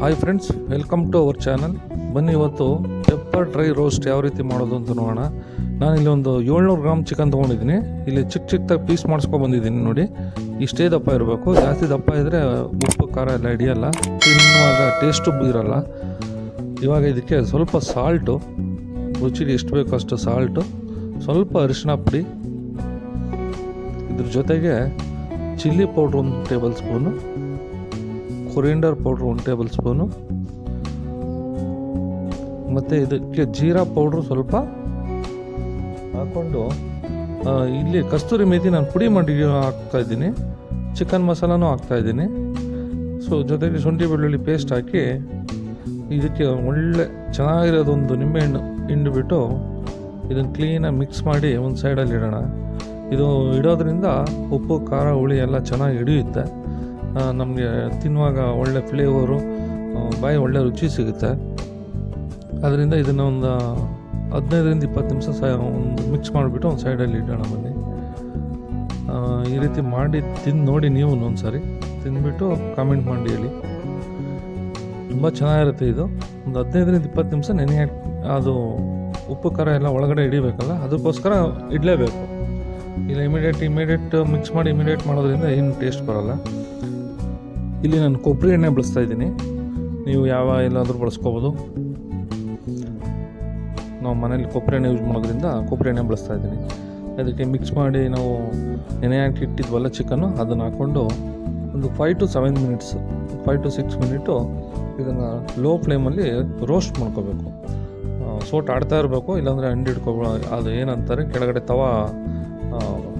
Hi friends welcome to our channel ಬನ್ನಿ ಇವತ್ತು pepper dry roast ಯಾವ ರೀತಿ ಮಾಡೋದು ಅಂತ ನೋಡೋಣ. ನಾನು ಇಲ್ಲಿ ಒಂದು ಏಳ್ನೂರು ಗ್ರಾಮ್ ಚಿಕನ್ ತೊಗೊಂಡಿದ್ದೀನಿ. ಇಲ್ಲಿ ಚಿಕ್ಕ ಚಿಕ್ಕದಾಗಿ ಪೀಸ್ ಮಾಡಿಸ್ಕೊ ಬಂದಿದ್ದೀನಿ ನೋಡಿ. ಇಷ್ಟೇ ದಪ್ಪ ಇರಬೇಕು. ಜಾಸ್ತಿ ದಪ್ಪ ಇದ್ದರೆ ಉಪ್ಪು, ಖಾರ ಎಲ್ಲ ಹಿಡಿಯಲ್ಲ. ತಿನ್ನುವಾಗ ಟೇಸ್ಟು ಇರಲ್ಲ. ಇವಾಗ ಇದಕ್ಕೆ ಸ್ವಲ್ಪ ಸಾಲ್ಟು ರುಚಿಗೆ ಎಷ್ಟು ಬೇಕು ಅಷ್ಟು ಸಾಲ್ಟು ಸ್ವಲ್ಪ ಅರಿಶಿನ ಪುಡಿ, ಇದ್ರ ಜೊತೆಗೆ ಚಿಲ್ಲಿ ಪೌಡ್ರ್ ಒಂದು ಟೇಬಲ್ ಸ್ಪೂನು ಕೊರಿಯಂಡರ್ ಪೌಡ್ರ್ ಒಂದು ಟೇಬಲ್ ಸ್ಪೂನು ಮತ್ತು ಇದಕ್ಕೆ ಜೀರಾ ಪೌಡ್ರು ಸ್ವಲ್ಪ ಹಾಕ್ಕೊಂಡು ಇಲ್ಲಿ ಕಸ್ತೂರಿ ಮೇಥಿ ನಾನು ಪುಡಿ ಮಾಡಿ ಹಾಕ್ತಾ ಇದ್ದೀನಿ. ಚಿಕನ್ ಮಸಾಲನೂ ಹಾಕ್ತಾ ಇದ್ದೀನಿ. ಸೊ ಜೊತೆಗೆ ಶುಂಠಿ ಬೆಳ್ಳುಳ್ಳಿ ಪೇಸ್ಟ್ ಹಾಕಿ, ಇದಕ್ಕೆ ಒಳ್ಳೆ ಚೆನ್ನಾಗಿರೋದೊಂದು ನಿಂಬೆಹಣ್ಣು ಹಿಂಡಿಬಿಟ್ಟು ಇದನ್ನು ಕ್ಲೀನಾಗಿ ಮಿಕ್ಸ್ ಮಾಡಿ ಒಂದು ಸೈಡಲ್ಲಿ ಇಡೋಣ. ಇದು ಇಡೋದ್ರಿಂದ ಉಪ್ಪು, ಖಾರ, ಹುಳಿ ಎಲ್ಲ ಚೆನ್ನಾಗಿ ಹಿಡಿಯುತ್ತೆ. ನಮಗೆ ತಿನ್ನುವಾಗ ಒಳ್ಳೆ ಫ್ಲೇವರು ಬಾಯಿ ಒಳ್ಳೆ ರುಚಿ ಸಿಗುತ್ತೆ. ಅದರಿಂದ ಇದನ್ನು ಒಂದು ಹದಿನೈದರಿಂದ ಇಪ್ಪತ್ತು ನಿಮಿಷ ಸ ಒಂದು ಮಿಕ್ಸ್ ಮಾಡಿಬಿಟ್ಟು ಒಂದು ಸೈಡಲ್ಲಿ ಇಡೋಣ ಬನ್ನಿ. ಈ ರೀತಿ ಮಾಡಿ ತಿಂದು ನೋಡಿ ನೀವು ಒಂದು ಸಾರಿ ತಿಂದ್ಬಿಟ್ಟು ಕಾಮೆಂಟ್ ಮಾಡಿ ಹೇಳಿ. ತುಂಬ ಚೆನ್ನಾಗಿರುತ್ತೆ ಇದು. ಒಂದು ಹದಿನೈದರಿಂದ ಇಪ್ಪತ್ತು ನಿಮಿಷ ನೆನೆ ಅದು ಉಪ್ಪು, ಖಾರ ಎಲ್ಲ ಒಳಗಡೆ ಹಿಡಿಬೇಕಲ್ಲ, ಅದಕ್ಕೋಸ್ಕರ ಇಡಲೇಬೇಕು. ಇಲ್ಲ ಇಮಿಡಿಯೇಟ್ ಇಮಿಡಿಯೇಟ್ ಮಿಕ್ಸ್ ಮಾಡಿ ಇಮಿಡಿಯೇಟ್ ಮಾಡೋದ್ರಿಂದ ಏನು ಟೇಸ್ಟ್ ಬರೋಲ್ಲ. ಇಲ್ಲಿ ನಾನು ಕೊಬ್ಬರಿ ಎಣ್ಣೆ ಬಳಸ್ತಾ ಇದ್ದೀನಿ. ನೀವು ಯಾವ ಎಲ್ಲಾದರೂ ಬಳಸ್ಕೋಬೋದು. ನಾವು ಮನೇಲಿ ಕೊಬ್ಬರಿ ಎಣ್ಣೆ ಯೂಸ್ ಮಾಡೋದ್ರಿಂದ ಕೊಬ್ಬರಿ ಎಣ್ಣೆ ಬಳಸ್ತಾ ಇದ್ದೀನಿ. ಅದಕ್ಕೆ ಮಿಕ್ಸ್ ಮಾಡಿ ನಾವು ನೆನೆ ಹಾಕಿ ಇಟ್ಟಿದ್ವಲ್ಲ ಚಿಕನ್ನು ಅದನ್ನು ಹಾಕ್ಕೊಂಡು ಒಂದು five to seven minutes five to six minute ಇದನ್ನು ಲೋ ಫ್ಲೇಮಲ್ಲಿ ರೋಸ್ಟ್ ಮಾಡ್ಕೋಬೇಕು. ಸೋಟ್ ಆಡ್ತಾ ಇರಬೇಕು, ಇಲ್ಲಾಂದರೆ ಅಂಡಿ ಹಿಡ್ಕೊಬ ಅದು ಏನಂತಾರೆ, ಕೆಳಗಡೆ ತವ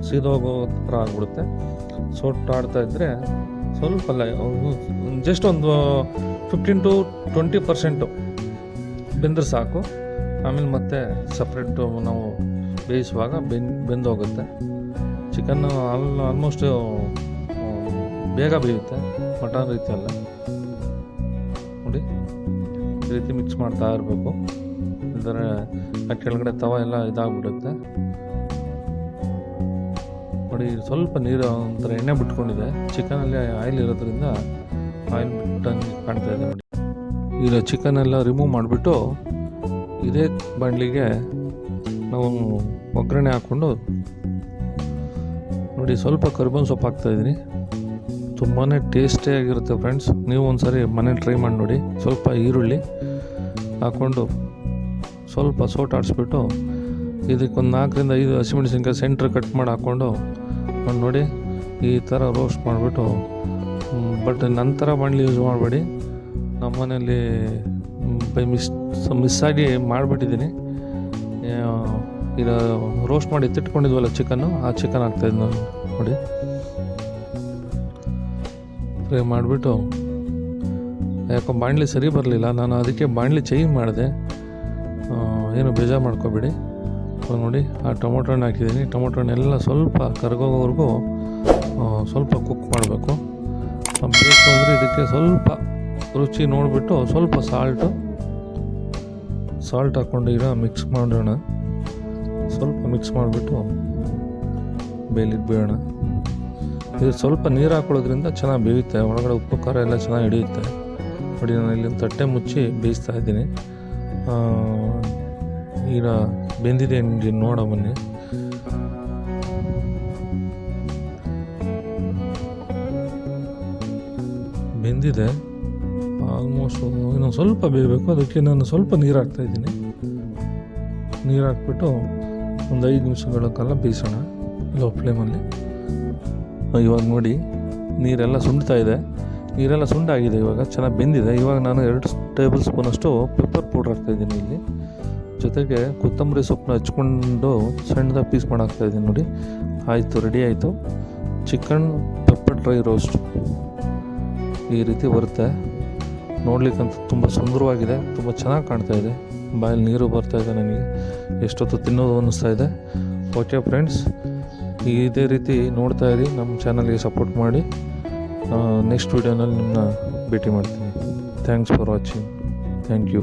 ಸೀದೋಗೋ ಥರ ಆಗ್ಬಿಡುತ್ತೆ. ಸೋಟ್ ಆಡ್ತಾ ಇದ್ದರೆ ಸ್ವಲ್ಪ ಅಲ್ಲ ಜಸ್ಟ್ ಒಂದು ಫಿಫ್ಟೀನ್ ಟು ಟ್ವೆಂಟಿ ಪರ್ಸೆಂಟು ಬೆಂದ್ರೆ ಸಾಕು. ಆಮೇಲೆ ಮತ್ತೆ ಸಪ್ರೇಟು ನಾವು ಬೇಯಿಸುವಾಗ ಬೆನ್ ಬೆಂದೋಗುತ್ತೆ. ಚಿಕನ್ನು ಆಲ್ ಆಲ್ಮೋಸ್ಟ್ ಬೇಗ ಬೇಯುತ್ತೆ, ಮಟನ್ ರೀತಿ ಅಲ್ಲ ನೋಡಿ, ಈ ರೀತಿ ಮಿಕ್ಸ್ ಮಾಡ್ತಾ ಇರಬೇಕು. ಅಂದರೆ ಕೆಳಗಡೆ ತವ ಎಲ್ಲ ಇದಾಗ್ಬಿಡುತ್ತೆ. ನೋಡಿ, ಸ್ವಲ್ಪ ನೀರು ಒಂಥರ ಎಣ್ಣೆ ಬಿಟ್ಕೊಂಡಿದೆ. ಚಿಕನಲ್ಲಿ ಆಯಿಲ್ ಇರೋದ್ರಿಂದ ಆಯಿಲ್ ಬಿಟ್ಟಂಗೆ ಕಾಣ್ತಾ ಇದೆ ನೋಡಿ. ಈಗ ಚಿಕನೆಲ್ಲ ರಿಮೂವ್ ಮಾಡಿಬಿಟ್ಟು ಇದೇ ಬಾಣಲಿಗೆ ನಾವು ಒಗ್ಗರಣೆ ಹಾಕ್ಕೊಂಡು ನೋಡಿ, ಸ್ವಲ್ಪ ಕರ್ಬನ್ ಸೊಪ್ಪು ಹಾಕ್ತಾಯಿದ್ದೀನಿ ತುಂಬಾ ಟೇಸ್ಟಿಯಾಗಿರುತ್ತೆ ಫ್ರೆಂಡ್ಸ್ ನೀವು ಒಂದ್ಸರಿ ಮನೆ ಟ್ರೈ ಮಾಡಿ ನೋಡಿ. ಸ್ವಲ್ಪ ಈರುಳ್ಳಿ ಹಾಕ್ಕೊಂಡು ಸ್ವಲ್ಪ ಸೋಟ್ ಆಡಿಸ್ಬಿಟ್ಟು ಇದಕ್ಕೊಂದು ನಾಲ್ಕರಿಂದ ಐದು ಹಸಿಮೆಣಸಿನ್ಕಾಯಿ ಸೆಂಟ್ರ್ ಕಟ್ ಮಾಡಿ ಹಾಕ್ಕೊಂಡು ಒಂದು ನೋಡಿ, ಈ ಥರ ರೋಸ್ಟ್ ಮಾಡಿಬಿಟ್ಟು ಬಟ್ ನಂತರ ಬಾಣಲಿ ಯೂಸ್ ಮಾಡಬೇಡಿ. ನಮ್ಮ ಮನೇಲಿ ಬೈ ಮಿಸ್ ಮಿಸ್ಸಾಗಿ ಮಾಡಿಬಿಟ್ಟಿದ್ದೀನಿ. ಈಗ ರೋಸ್ಟ್ ಮಾಡಿ ಎತ್ತಿಟ್ಕೊಂಡಿದ್ವಲ್ಲ ಚಿಕನ್ನು ಆ ಚಿಕನ್ ಹಾಕ್ತಾಯಿದ್ದು ನಾನು ನೋಡಿ. ಫ್ರೈ ಮಾಡಿಬಿಟ್ಟು, ಯಾಕೋ ಬಾಣಲಿ ಸರಿ ಬರಲಿಲ್ಲ, ನಾನು ಅದಕ್ಕೆ ಬಾಣಲಿ ಚೇಂಜ್ ಮಾಡಿದೆ. ಏನು ಬೇಜಾರು ಮಾಡ್ಕೋಬೇಡಿ. ಇವಾಗ ನೋಡಿ. ಆ ಟೊಮೊಟೊ ಹಣ್ಣು ಹಾಕಿದ್ದೀನಿ. ಟೊಮೊಟೊ ಹಣ್ಣೆಲ್ಲ ಸ್ವಲ್ಪ ಕರ್ಗೋಗೋವರೆಗೂ ಸ್ವಲ್ಪ ಕುಕ್ ಮಾಡಬೇಕು. ಬೇಕು ಅಂದರೆ ಇದಕ್ಕೆ ಸ್ವಲ್ಪ ರುಚಿ ನೋಡಿಬಿಟ್ಟು ಸ್ವಲ್ಪ ಸಾಲ್ಟು ಸಾಲ್ಟ್ ಹಾಕ್ಕೊಂಡು ಈಗ ಮಿಕ್ಸ್ ಮಾಡೋಣ. ಸ್ವಲ್ಪ ಮಿಕ್ಸ್ ಮಾಡಿಬಿಟ್ಟು ಬೇಲಿಗೆ ಬೇಯೋಣ ಇದು ಸ್ವಲ್ಪ ನೀರು ಹಾಕೊಳ್ಳೋದ್ರಿಂದ ಚೆನ್ನಾಗಿ ಬೇಯುತ್ತೆ. ಒಳಗಡೆ ಉಪ್ಪು, ಖಾರ ಎಲ್ಲ ಚೆನ್ನಾಗಿ ಹಿಡಿಯುತ್ತೆ. ನೋಡಿ ನಾನು ಇಲ್ಲಿ ತಟ್ಟೆ ಮುಚ್ಚಿ ಬೇಯಿಸ್ತಾ ಇದ್ದೀನಿ. ಈಗ ಬೆಂದಿದೆ ನಿಮಗೆ ನೋಡ ಬನ್ನಿ ಬೆಂದಿದೆ. ಆಲ್ಮೋಸ್ಟ್ ಇನ್ನೊಂದು ಸ್ವಲ್ಪ ಬೇಯಬೇಕು, ಅದಕ್ಕೆ ನಾನು ಸ್ವಲ್ಪ ನೀರು ಹಾಕ್ತಾ ಇದ್ದೀನಿ. ನೀರು ಹಾಕ್ಬಿಟ್ಟು ಒಂದು ಐದು ನಿಮಿಷಗಳ ಕಾಲ ಬೇಯಿಸೋಣ ಲೋ ಫ್ಲೇಮಲ್ಲಿ. ಇವಾಗ ನೋಡಿ, ನೀರೆಲ್ಲ ಸುಂಡ್ತಾ ಇದೆ. ನೀರೆಲ್ಲ ಸುಂಡಾಗಿದೆ ಇವಾಗ, ಚೆನ್ನಾಗಿ ಬೆಂದಿದೆ. ಇವಾಗ ನಾನು ಎರಡು ಟೇಬಲ್ ಸ್ಪೂನಷ್ಟು ಪೆಪ್ಪರ್ ಪೌಡ್ರ್ ಹಾಕ್ತಾಯಿದ್ದೀನಿ ಇಲ್ಲಿ. ಜೊತೆಗೆ ಕೊತ್ತಂಬರಿ ಸೊಪ್ಪನ್ನ ಹಚ್ಕೊಂಡು ಸಣ್ಣದಾಗಿ ಪೀಸ್ ಮಾಡಾಕ್ತಾ ಇದ್ದೀನಿ ನೋಡಿ. ಆಯಿತು ರೆಡಿ ಆಯಿತು. ಚಿಕನ್ ಪೆಪ್ಪರ್ ಡ್ರೈ ರೋಸ್ಟ್ ಈ ರೀತಿ ಬರುತ್ತೆ. ನೋಡ್ಲಿಕ್ಕಂತ ತುಂಬ ಸುಂದರವಾಗಿದೆ, ತುಂಬ ಚೆನ್ನಾಗಿ ಕಾಣ್ತಾ ಇದೆ. ಬಾಯಲ್ಲಿ ನೀರು ಬರ್ತಾ ಇದೆ ನನಗೆ. ಎಷ್ಟೊತ್ತು ತಿನ್ನೋದು ಅನ್ನಿಸ್ತಾ ಇದೆ. ಓಕೆ ಫ್ರೆಂಡ್ಸ್ ಇದೇ ರೀತಿ ನೋಡ್ತಾ ಇರಿ, ನಮ್ಮ ಚಾನಲ್ಗೆ ಸಪೋರ್ಟ್ ಮಾಡಿ. ನೆಕ್ಸ್ಟ್ ವೀಡಿಯೋನಲ್ಲಿ ನಿಮ್ಮನ್ನ ಭೇಟಿ ಮಾಡ್ತೀನಿ. Thanks for watching thank you